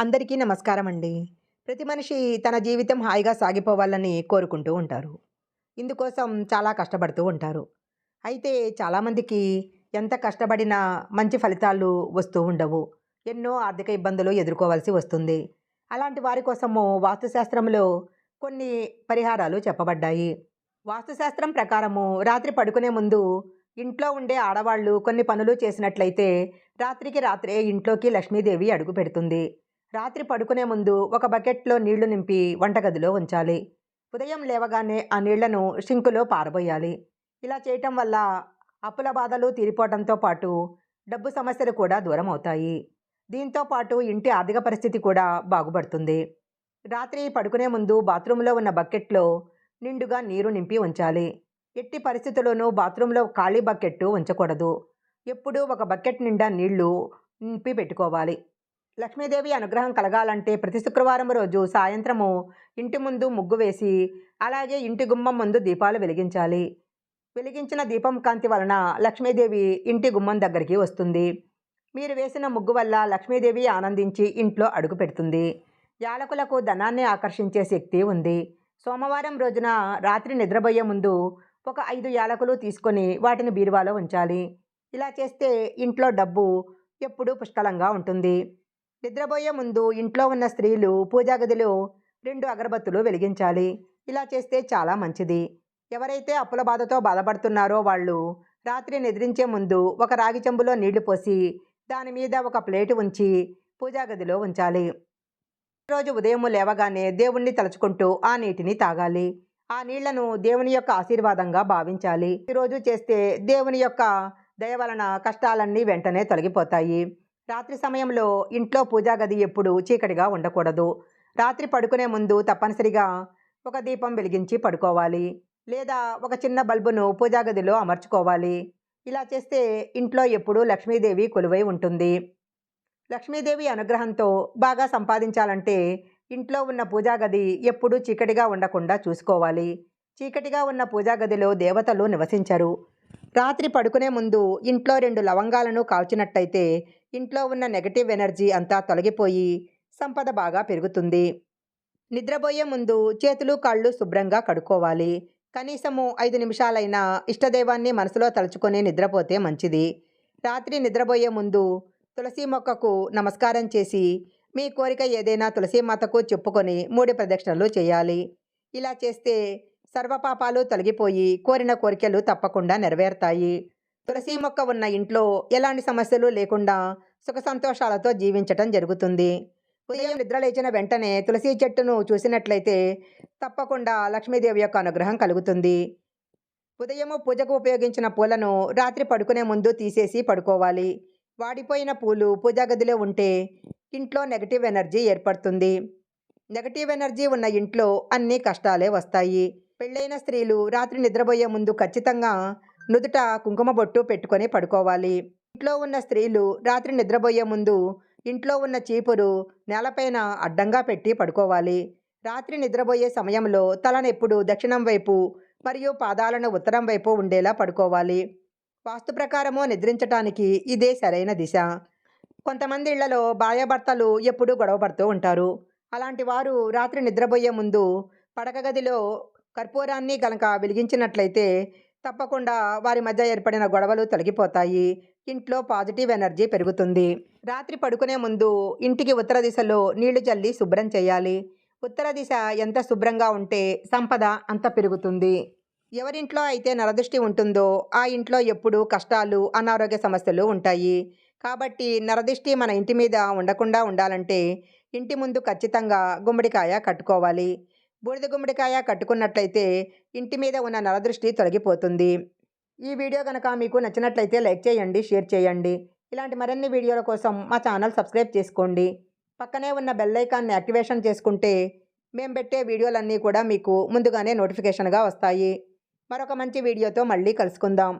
అందరికీ నమస్కారం అండి ప్రతి మనిషి తన జీవితం హాయిగా సాగిపోవాలని కోరుకుంటూ ఉంటారు. ఇందుకోసం చాలా కష్టపడుతూ ఉంటారు. అయితే చాలామందికి ఎంత కష్టపడినా మంచి ఫలితాలు వస్తూ ఉండవు. ఎన్నో ఆర్థిక ఇబ్బందులు ఎదుర్కోవాల్సి వస్తుంది. అలాంటి వారి కోసము వాస్తుశాస్త్రంలో కొన్ని పరిహారాలు చెప్పబడ్డాయి. వాస్తుశాస్త్రం ప్రకారము రాత్రి పడుకునే ముందు ఇంట్లో ఉండే ఆడవాళ్ళు కొన్ని పనులు చేసినట్లయితే రాత్రికి రాత్రే ఇంట్లోకి లక్ష్మీదేవి అడుగు పెడుతుంది. రాత్రి పడుకునే ముందు ఒక బకెట్లో నీళ్ళు నింపి వంటగదిలో ఉంచాలి. ఉదయం లేవగానే ఆ నీళ్ళను షింకులో పారబోయాలి. ఇలా చేయటం వల్ల అప్పుల బాధలు తీరిపోవడంతో పాటు డబ్బు సమస్యలు కూడా దూరం అవుతాయి దీంతో పాటు ఇంటి ఆర్థిక పరిస్థితి కూడా బాగుపడుతుంది. రాత్రి పడుకునే ముందు బాత్రూంలో ఉన్న బకెట్లో నిండుగా నీరు నింపి ఉంచాలి. ఎట్టి పరిస్థితుల్లోనూ బాత్రూంలో ఖాళీ బకెట్టు ఉంచకూడదు. ఎప్పుడూ ఒక బకెట్ నిండా నీళ్ళు నింపి పెట్టుకోవాలి. లక్ష్మీదేవి అనుగ్రహం కలగాలంటే ప్రతి శుక్రవారం రోజు సాయంత్రము ఇంటి ముందు ముగ్గు వేసి అలాగే ఇంటి గుమ్మం ముందు దీపాలు వెలిగించాలి. వెలిగించిన దీపం కాంతి వలన లక్ష్మీదేవి ఇంటి గుమ్మం దగ్గరికి వస్తుంది. మీరు వేసిన ముగ్గు వల్ల లక్ష్మీదేవి ఆనందించి ఇంట్లో అడుగు పెడుతుంది. యాలకులకు ధనాన్ని ఆకర్షించే శక్తి ఉంది. సోమవారం రోజున రాత్రి నిద్రపోయే ముందు ఒక ఐదు యాలకులు తీసుకొని వాటిని బీరువాలో ఉంచాలి. ఇలా చేస్తే ఇంట్లో డబ్బు ఎప్పుడూ పుష్కలంగా ఉంటుంది. నిద్రపోయే ముందు ఇంట్లో ఉన్న స్త్రీలు పూజా గదిలో రెండు అగరబత్తులు వెలిగించాలి. ఇలా చేస్తే చాలా మంచిది. ఎవరైతే అప్పుల బాధతో బాధపడుతున్నారో వాళ్ళు రాత్రి నిద్రించే ముందు ఒక రాగి చెంబులో నీళ్ళు పోసి దాని మీద ఒక ప్లేటు ఉంచి పూజా గదిలో ఉంచాలి. రోజు ఉదయం లేవగానే దేవుణ్ణి తలుచుకుంటూ ఆ నీటిని తాగాలి. ఆ నీళ్ళను దేవుని యొక్క ఆశీర్వాదంగా భావించాలి. ఈరోజు చేస్తే దేవుని యొక్క దయ వలన కష్టాలన్నీ వెంటనే తొలగిపోతాయి. రాత్రి సమయంలో ఇంట్లో పూజా గది ఎప్పుడు చీకటిగా ఉండకూడదు. రాత్రి పడుకునే ముందు తప్పనిసరిగా ఒక దీపం వెలిగించి పడుకోవాలి. లేదా ఒక చిన్న బల్బును పూజా గదిలో అమర్చుకోవాలి. ఇలా చేస్తే ఇంట్లో ఎప్పుడూ లక్ష్మీదేవి కొలువై ఉంటుంది. లక్ష్మీదేవి అనుగ్రహంతో బాగా సంపాదించాలంటే ఇంట్లో ఉన్న పూజా గది ఎప్పుడూ చీకటిగా ఉండకుండా చూసుకోవాలి. చీకటిగా ఉన్న పూజా గదిలో దేవతలు నివసించరు. రాత్రి పడుకునే ముందు ఇంట్లో రెండు లవంగాలను కాల్చినట్టయితే ఇంట్లో ఉన్న నెగటివ్ ఎనర్జీ అంతా తొలగిపోయి సంపద బాగా పెరుగుతుంది. నిద్రపోయే ముందు చేతులు కాళ్ళు శుభ్రంగా కడుక్కోవాలి. కనీసము ఐదు నిమిషాలైనా ఇష్టదైవాన్ని మనసులో తలుచుకొని నిద్రపోతే మంచిది. రాత్రి నిద్రపోయే ముందు తులసి మొక్కకు నమస్కారం చేసి మీ కోరిక ఏదైనా తులసి మాతకు చెప్పుకొని మూడు ప్రదక్షిణలు చేయాలి. ఇలా చేస్తే సర్వపాపాలు తొలగిపోయి కోరిన కోరికలు తప్పకుండా నెరవేరుతాయి. తులసి మొక్క ఉన్న ఇంట్లో ఎలాంటి సమస్యలు లేకుండా సుఖ సంతోషాలతో జీవించటం జరుగుతుంది. ఉదయం నిద్రలేచిన వెంటనే తులసి చెట్టును చూసినట్లయితే తప్పకుండా లక్ష్మీదేవి యొక్క అనుగ్రహం కలుగుతుంది. ఉదయము పూజకు ఉపయోగించిన పూలను రాత్రి పడుకునే ముందు తీసేసి పడుకోవాలి. వాడిపోయిన పూలు పూజా గదిలో ఉంటే ఇంట్లో నెగటివ్ ఎనర్జీ ఏర్పడుతుంది. నెగటివ్ ఎనర్జీ ఉన్న ఇంట్లో అన్ని కష్టాలే వస్తాయి. పెళ్ళైన స్త్రీలు రాత్రి నిద్రపోయే ముందు ఖచ్చితంగా నుదుట కుంకుమ బొట్టు పెట్టుకొని పడుకోవాలి. ఇంట్లో ఉన్న స్త్రీలు రాత్రి నిద్రపోయే ముందు ఇంట్లో ఉన్న చీపురు నేలపైన అడ్డంగా పెట్టి పడుకోవాలి. రాత్రి నిద్రపోయే సమయంలో తలనెప్పుడు దక్షిణం వైపు మరియు పాదాలను ఉత్తరం వైపు ఉండేలా పడుకోవాలి. వాస్తు ప్రకారము నిద్రించటానికి ఇదే సరైన దిశ. కొంతమంది ఇళ్ళలో భార్యాభర్తలు ఎప్పుడూ గొడవపడుతూ ఉంటారు. అలాంటి వారు రాత్రి నిద్రపోయే ముందు పడకగదిలో కర్పూరాన్ని కనుక వెలిగించినట్లయితే తప్పకుండా వారి మధ్య ఏర్పడిన గొడవలు తొలగిపోతాయి. ఇంట్లో పాజిటివ్ ఎనర్జీ పెరుగుతుంది. రాత్రి పడుకునే ముందు ఇంటికి ఉత్తర దిశలో నీళ్ళు చల్లి శుభ్రం చేయాలి. ఉత్తర దిశ ఎంత శుభ్రంగా ఉంటే సంపద అంత పెరుగుతుంది. ఎవరింట్లో అయితే నరదృష్టి ఉంటుందో ఆ ఇంట్లో ఎప్పుడూ కష్టాలు అనారోగ్య సమస్యలు ఉంటాయి. కాబట్టి నరదిష్టి మన ఇంటి మీద ఉండకుండా ఉండాలంటే ఇంటి ముందు ఖచ్చితంగా గుమ్మడికాయ కట్టుకోవాలి. బూడిద గుమ్మడికాయ కట్టుకున్నట్లయితే ఇంటి మీద ఉన్న నరదృష్టి తొలగిపోతుంది. ఈ వీడియో కనుక మీకు నచ్చినట్లయితే లైక్ చేయండి షేర్ చేయండి. ఇలాంటి మరిన్ని వీడియోల కోసం మా ఛానల్ సబ్స్క్రైబ్ చేసుకోండి. పక్కనే ఉన్న బెల్ ఐకాన్ని యాక్టివేషన్ చేసుకుంటే మేము పెట్టే వీడియోలన్నీ కూడా మీకు ముందుగానే నోటిఫికేషన్గా వస్తాయి. మరొక మంచి వీడియోతో మళ్ళీ కలుసుకుందాం.